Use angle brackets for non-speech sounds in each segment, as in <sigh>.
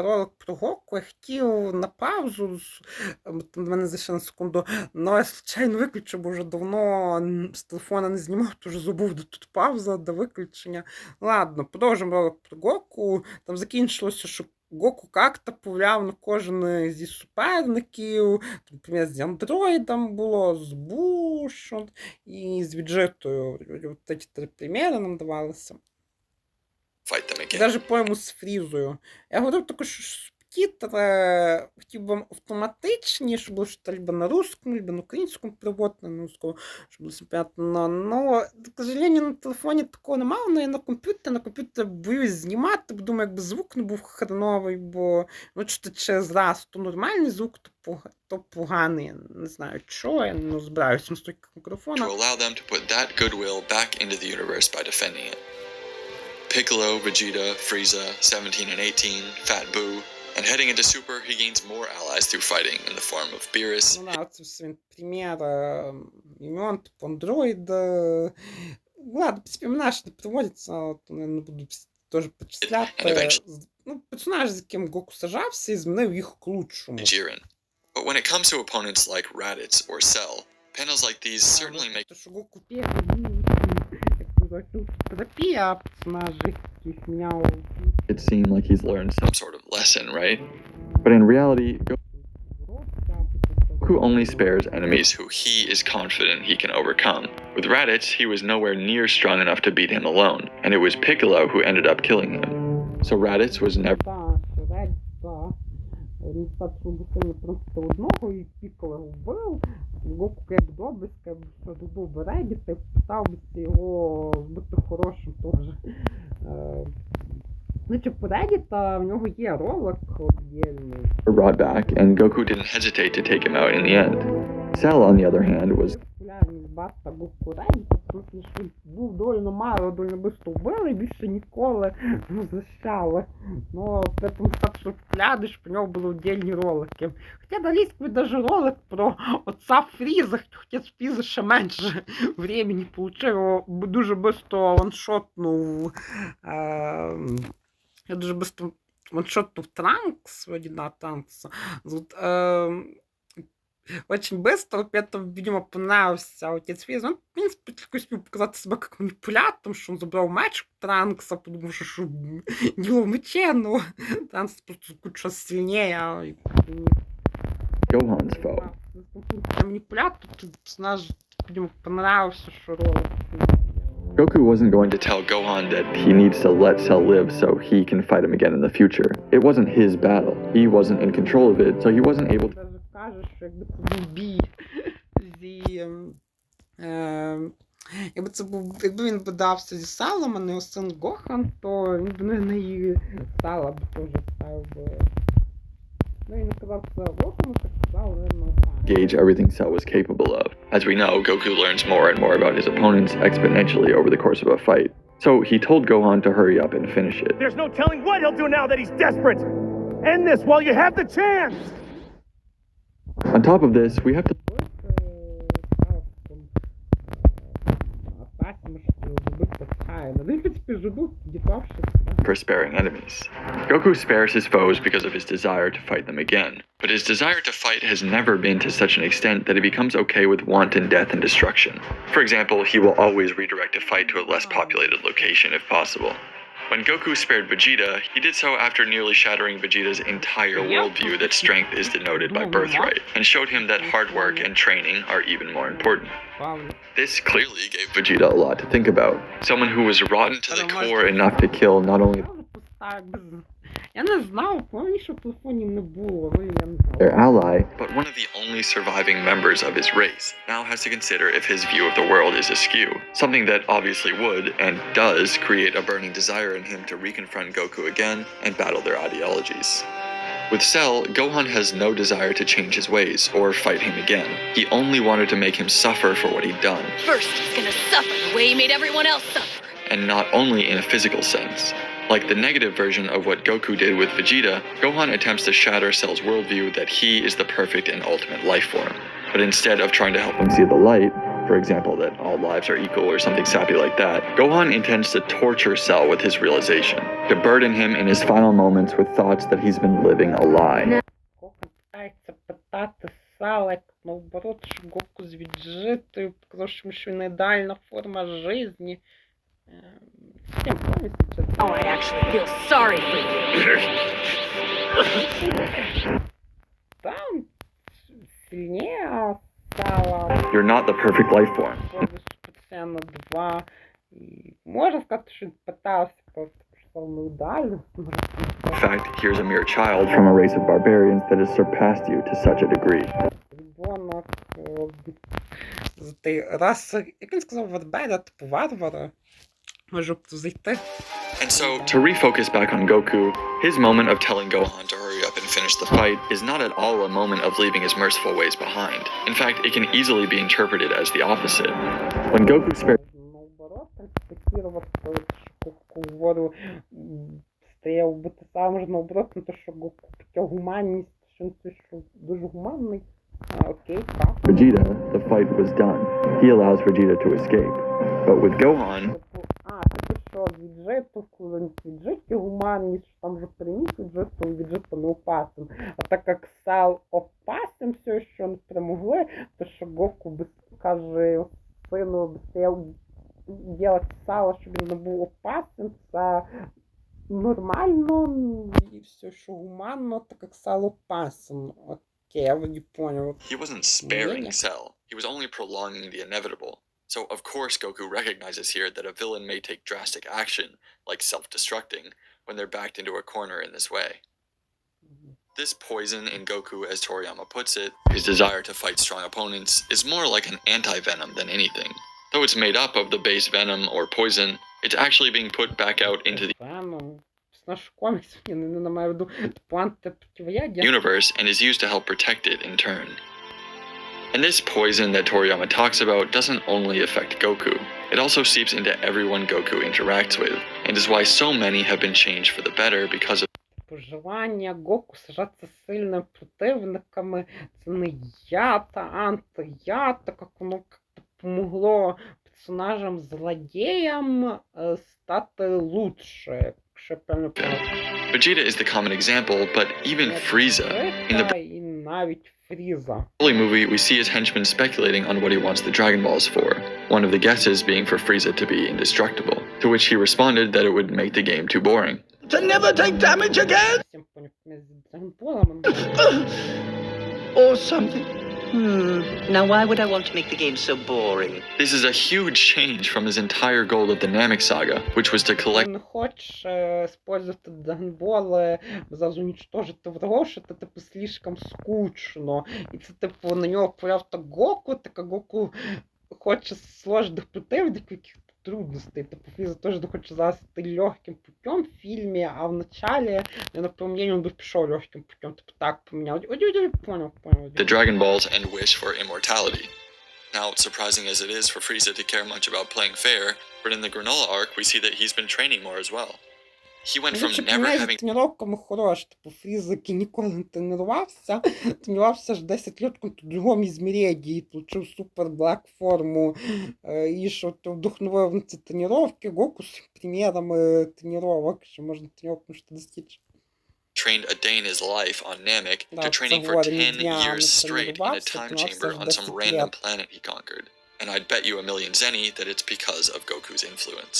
ролик про Гоку, я хотів на паузу, ем, до мене зайшли на секунду, але я случайно виключив, бо вже давно з телефона не знімав, то вже забув, де тут пауза до виключення. Ладно, продовжимо ролик про Гоку. Там закінчилося, що Гоку как-то повлияв на кожен зі суперників, наприклад, з андроїдом було, з Бушом і з віджитою. От ці три приміри нам давалися. Again. Даже по-моєму з фрізою. Я говорив також, що тітри хотів би автоматичні, щоб було що либо на русском, либо на українському перевод, на русскому, щоб було понятно. Но, к сожалению, на телефоні такого немає, але на комп'ютері, на комп'ютері боюсь знімати, бо думаю, якби звук не був хреновий, бо ну, чи через раз то нормальний звук, то, то поганий. Я не знаю, що, я не розбираюся на стойках To мікрофона. allow them to put that goodwill back into the universe by defending it. Piccolo, Vegeta, Frieza, 17 and 18, Fat Boo, and heading into Super, he gains more allies through fighting in the form of Beerus, Ну да, це все він примір е, імен, типу Android. е. Ладно, в принципі, мене ж не приводиться, то я не буду вс- теж перечисляти. And eventually- З- Ну, персонаж, з яким Гоку сажався і змінив їх к лучшому. and Jiren. But when it comes to opponents like Raditz or Cell, panels like these certainly make It seemed like he's learned some sort of lesson, right? But in reality, Goku only spares enemies who he is confident he can overcome. With Raditz, he was nowhere near strong enough to beat him alone, and it was Piccolo who ended up killing him. So Raditz was never Статку буквально просто одного і пікало вбив. Гоку як добре, все що береді, ти Регіта його бути хорошим теж. Значить, чи по Регіта в нього є ролик віддільний. brought back, and Goku didn't hesitate to take him out in the end. Cell, on the other hand, was Гоку Регіта, тому що був довольно мало, довольно бисто вбили, більше ніколи не защали. Ну, тому так, що глядиш, про нього були віддільні ролики. Хоча на ліску даже ролик про отца Фріза, хоча з Фріза ще менше времени получив, дуже бисто ваншотнув. Е, я дуже бисто ваншотнув Транкс, вроді, да, Транкс. Е, очень быстро, при этом, видимо, понравился отец Фриза. Он, в принципе, только успел показать себя как манипулятор, что он забрал меч у Транкса, потому что, что дело в мече, но Транкс просто куча сильнее. а, и, Gohan's foe. а, Манипулятор, тут персонаж, видимо, понравился, что ролик. Goku wasn't going to tell Gohan that he needs to let Cell live so he can fight him again in the future. It wasn't his battle. He wasn't in control of it, so he wasn't able to. Даже каже, що якби це був бій зі. ем, ем, Якби це був, якби він би дався зі Салом, а не його син Гохан, то він б не на її Сала б теж ставив би. Ну і не казав це Гохану, так казав, наверно, gauge everything Cell was capable of. As we know, Goku learns more and more about his opponents exponentially over the course of a fight. So he told Gohan to hurry up and finish it. There's no telling what he'll do now that he's desperate. End this while you have the chance. On top of this, we have to. For sparing enemies. Goku spares his foes because of his desire to fight them again, but his desire to fight has never been to such an extent that he becomes okay with wanton death and destruction. For example, he will always redirect a fight to a less populated location if possible. When Goku spared Vegeta, he did so after nearly shattering Vegeta's entire worldview that strength is denoted by birthright, and showed him that hard work and training are even more important. This clearly gave Vegeta a lot to think about. Someone who was rotten to the core enough to kill not only Я не знав, раніше телефонів не було, ну я не знав. their ally, but one of the only surviving members of his race, now has to consider if his view of the world is askew. Something that obviously would, and does, create a burning desire in him to reconfront Goku again and battle their ideologies. With Cell, Gohan has no desire to change his ways or fight him again. He only wanted to make him suffer for what he'd done, First, he's gonna suffer the way he made everyone else suffer. and not only in a physical sense. Like the negative version of what Goku did with Vegeta, Gohan attempts to shatter Cell's worldview that he is the perfect and ultimate life form. But instead of trying to help him see the light, for example, that all lives are equal or something sappy like that, Gohan intends to torture Cell with his realization, to burden him in his final moments with thoughts that he's been living a lie. Гоку питається питати Сала, як наоборот, що Гоку з віджитою, тому що він ідеальна форма житті. Всім повністю це Oh, I actually feel sorry for you. там сильніше стала. You're not the perfect life form. Це на два. І можна сказати, що він питався просто що не ідеально. In fact, here's a mere child from a race of barbarians that has surpassed you to such a degree. Ребенок е, з тієї раси, як він сказав, Варбера, типу варвара. Може зайти. And so, to refocus back on Goku, his moment of telling Gohan to hurry up and finish the fight is not at all a moment of leaving his merciful ways behind. In fact, it can easily be interpreted as the opposite. When Goku spared Наоборот, констатировать, що Гоку говорю, стояв бути сам ж наоборот, не то, що Гоку хоча гуманність, що він це, що дуже гуманний. А, окей, так. Vegeta, the fight was done. He allows Vegeta to escape. But with Gohan, Що віджиту, коли гуманність, що там переміг віджиту, і віджиту не опасен. А так як Сал опасен все, що не перемогли, то що Гоку каже сину, делать Сала, щоб він не був опасен, це нормально, і все, що гуманно, так як Сал опасен. Окей, я не понял. he wasn't sparing. Cell, he was only prolonging the inevitable. So, of course, Goku recognizes here that a villain may take drastic action, like self destructing, when they're backed into a corner in this way. This poison in Goku, as Toriyama puts it, his desire to fight strong opponents, is more like an anti venom than anything. Though it's made up of the base venom or poison, it's actually being put back out into the universe and is used to help protect it in turn. And this poison that Toriyama talks about doesn't only affect Goku, it also seeps into everyone Goku interacts with, and is why so many have been changed for the better because of Пожелання Гоку сражатися з сильними противниками. Це не я та анти-я, так як воно як-то помогло персонажам злодіям е, стати лучше. Якщо я правильно пам'ятаю. Vegeta is the common example, but even Frieza. In the Фріза і навіть Фріза. early movie, we see his henchmen speculating on what he wants the Dragon Balls for, one of the guesses being for Frieza to be indestructible, to which he responded that it would make the game too boring. To never take damage again? Всім поняв, ми з Драгонболами. Or something. Hmm. Now, why would I want to make the game so boring? This is a huge change from his entire goal of the Namek Saga, which was to collect не хочеш е, использувати Драгонболи, зразу уничтожити врагов, що це типу слишком скучно. І це типу на нього появ так Гоку, так а Гоку хоче сложних противників, яких трудностей. Типу Фріза теж не хоче застати легким путем в фільмі, а в началі, я по мнению, він би пішов легким путем, типу так поміняв. Ой, ой, ой, понял, понял. the Dragon Balls and wish for immortality. Now, surprising as it is for Frieza to care much about playing fair, but in the Granola arc, we see that he's been training more as well. He went from Лучше never кінець з having тренуваннями хорош, типу Фріз, який ніколи не тренувався, тренувався ж 10 років в другому ізміренні і отримав супер блек форму, е, і що то вдохновив на ці тренування, Гоку з примірами тренувок, що можна тренувками що достичь. trained a day in his life on Namek to That's training the for word, 10 yeah, years Mr. straight in a Novak, time Novak chamber says on that's some the random clear. planet he conquered. And I'd bet you a million zenny that it's because of Goku's influence.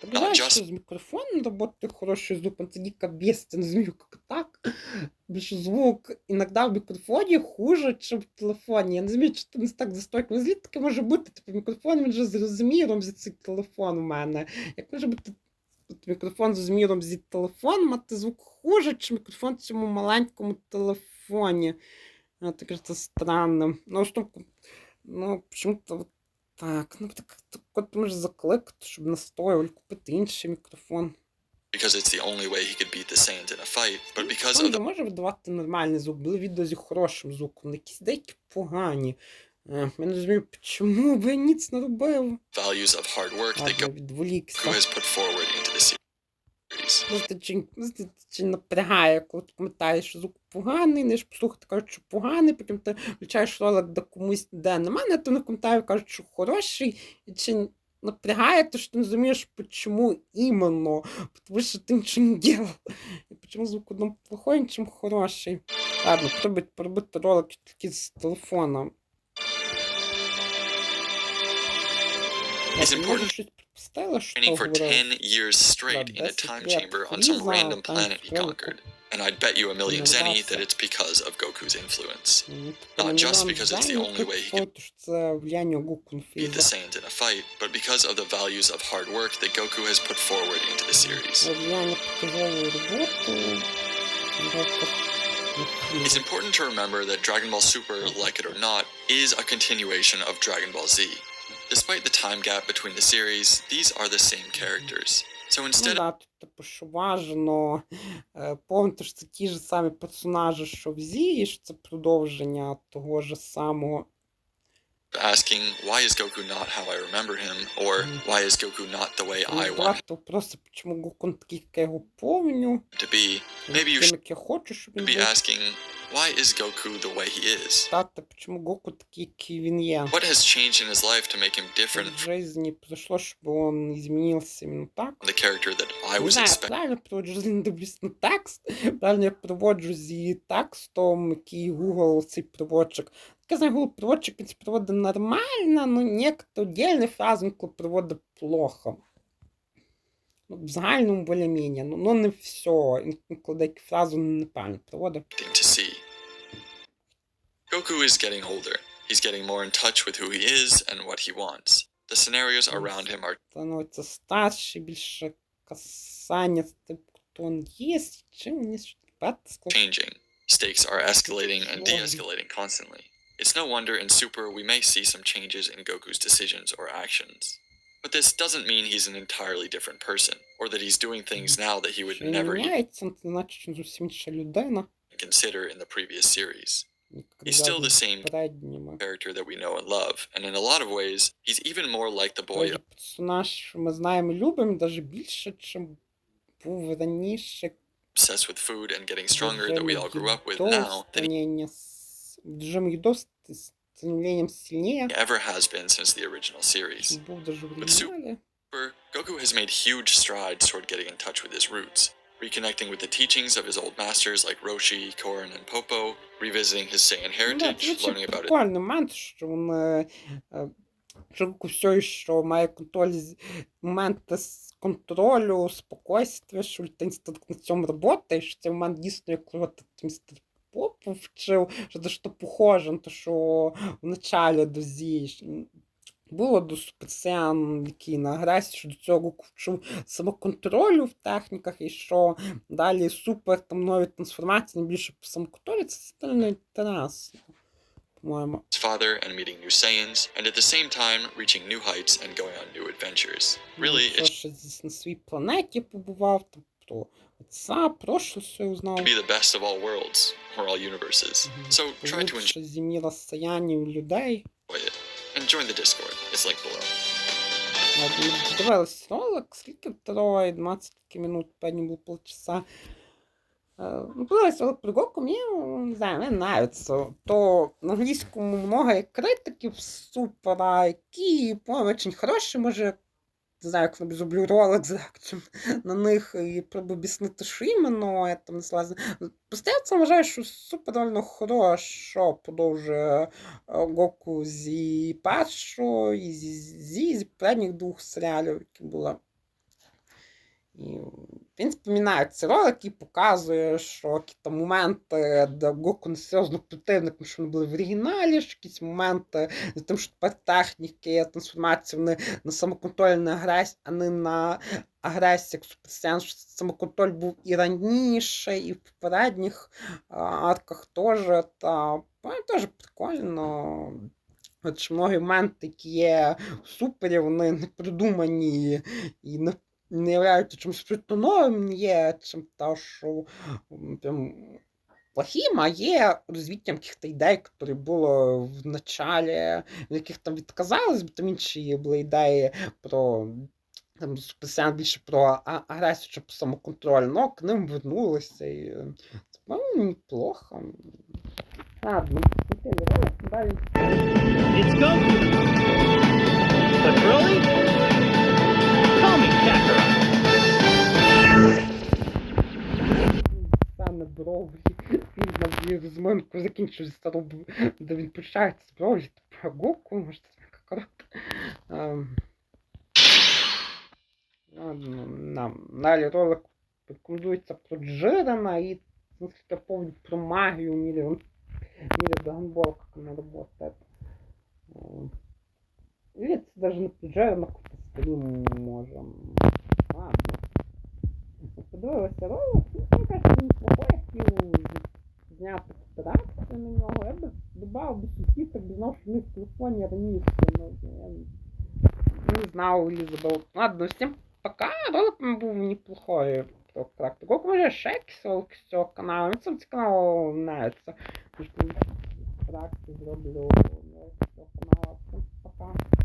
Ти Not буваєш, just- що з мікрофоном роботи хороший звук, це дико бесит, не <laughs> знаю, как так. Більше звук іноді в мікрофоні хуже, ніж в телефоні. Я не знаю, чи це не так застойко. Ну, таке може бути? Типу мікрофон він же з розміром зі цей телефон у мене. Як може бути от мікрофон з розміром зі телефон мати звук хуже, чи мікрофон в цьому маленькому телефоні? А, таке це странно. Ну, що, ну, чому-то так, ну так, так от може закликати, щоб настоювали купити інший мікрофон. Because it's the only way he could beat the Sand in a fight, but because of the може видавати нормальний звук. Були відео зі хорошим звуком, якісь деякі погані. Е, Я не розумію, чому би я ніц не робив. values of hard work that go... відволікся. Who has put forward into the series. Series. Знаєте, чи напрягає, коли ти пам'ятаєш, що звук поганий, не ж послухати, кажуть, що поганий, потім ти включаєш ролик, де комусь де немає, то на коментарі кажуть, що хороший, і чи напрягає, то що ти не розумієш, чому іменно, тому що ти нічого не делал. І чому звук одному плохой, чим хороший. Ладно, пробують поробити ролик тільки з. It's Ладно, щось training for 10 years straight in a time chamber on some random planet he conquered. And I'd bet you a million zenny that it's because of Goku's influence. Not just because it's the only way he can beat the Saiyans in a fight, but because of the values of hard work that Goku has put forward into the series. It's important to remember that Dragon Ball Super, like it or not, is a continuation of Dragon Ball Z. Despite the time gap between the series, these are the same characters. So Ну да, тут типу, що важно е, помнити, що це ті ж самі персонажі, що в Зії, що це продовження того ж самого. of asking, why is Goku not how I remember him? Or why is Goku not the way I want Задавати вопроси, чому Гоку не такий, як я його помню, him to be, maybe you тим, should як я хочу, щоб він be був. asking, why is Goku the way he is? Питати, чому Гоку такий, який він є. What has changed in his life to make him different В жизни произошло, чтобы он изменился именно так. from the character that I Не was знаю, expecting? правильно проводжу не дивлюсь на текст, правильно я проводжу з текстом, який Google цей проводчик. <laughs> Я знаю, Google проводчик він нормально, но некоторі отдельні фрази він плохо. Ну, в загальному більш-менш, ну, ну не все. Інколи деякі фрази неправильно to see. Goku is getting older. He's getting more in touch with who he is and what he wants. The scenarios around him are Становиться старше, більше касання з тим, хто він є, чим щось changing. Stakes are escalating and de escalating constantly. It's no wonder in Super we may see some changes in Goku's decisions or actions. But this doesn't mean he's an entirely different person, or that he's doing things now that he would never consider in the previous series. He's still the same character that we know and love, and in a lot of ways, he's even more like the boy. Obsessed with food and getting stronger that we all grew up with now. Than he... становлення с- Режим їдов з становлением сильнее, ever has been since the original series. чим був даже в But Су- оригіналі. However, Goku has made huge strides toward getting in touch with his roots, reconnecting with the teachings of his old masters like Roshi, Korin, and Popo, revisiting his Saiyan Ну, да, heritage, це learning about it. прикольний момент, що він е, що Гоку все, що має контроль з моменти з контролю, спокойствия, що він на цьому працює, що цей момент дійсно як от містер Попу вчив, що що похоже на те, що в началі до Зі було до Суперсеян, який на агресії, що до цього вчив самоконтролю в техніках, і що далі супер там нові трансформації, найбільше по самоконтролю, це сильно інтересно, по-моєму. father and meeting new Saiyans, and at the same time reaching new heights and going on new adventures. Really, it's ще десь на своїй планеті побував, там про отця, все узнав. to be the best of all worlds, or all universes. So try to enjoy зіміла саянів людей. it. And join the Discord. It's linked below. Дивились ролик, скільки троє, 20 минут, певні було полчаса. Е, Ну, подивилась ролик про Гоку, мені, не знаю, мені нравится. То на англійському много критиків супера, які, по-моєму, очень хороші, може, не знаю, як зроблю ролик з реакцією на них і пробую об'яснити, що іменно, я там не слазу. Це вважаю, що супер реально хорошо подовжує е, Гоку зі першого, і зі, зі, зі передніх двох серіалів, які були. І він споминає ці ролики і показує, що якісь моменти, де Гоку не серйозно противник, що вони були в оригіналі, що якісь моменти з тим, що тепер техніки, трансформації, вони на самоконтроль на агресію, а не на агресію, як Суперсен, що самоконтроль був і раніше, і в попередніх арках теж. Та ну, теж прикольно. От що многі моменти, які є в супері, вони не придумані і не, не являються чимось абсолютно новим, є чим та, що прям плохим, а є розвиттям яких-то ідей, які було в началі, яких там відказались, бо там інші були ідеї про там спеціально більше про агресію чи про самоконтроль, но к ним вернулися і е, це неплохо. Ладно, посмотрели ролик, далі. О, блін, з моїм закінчив стару, де він починається зброю, типу, прогулку, може, коротко. Ем. Ну, нам далі ролик рекомендується про Джирена і наскільки повні про магію мірі, мірі Драгонбол, як вона працює. Е. І це навіть не про Джирена, а про може. Ладно. Подивилися ролик, ну, кажуть, зняти фотографію на нього, я би додав би субтитр, бо знав, що в них в телефоні раніше, ну, я не знав, или забыл. Ладно, всем пока, ролик був неплохой може ще якийсь ролик з цього каналу, мені сам цей канал нравится. Трактор зроблю ну, з цього каналу. Всім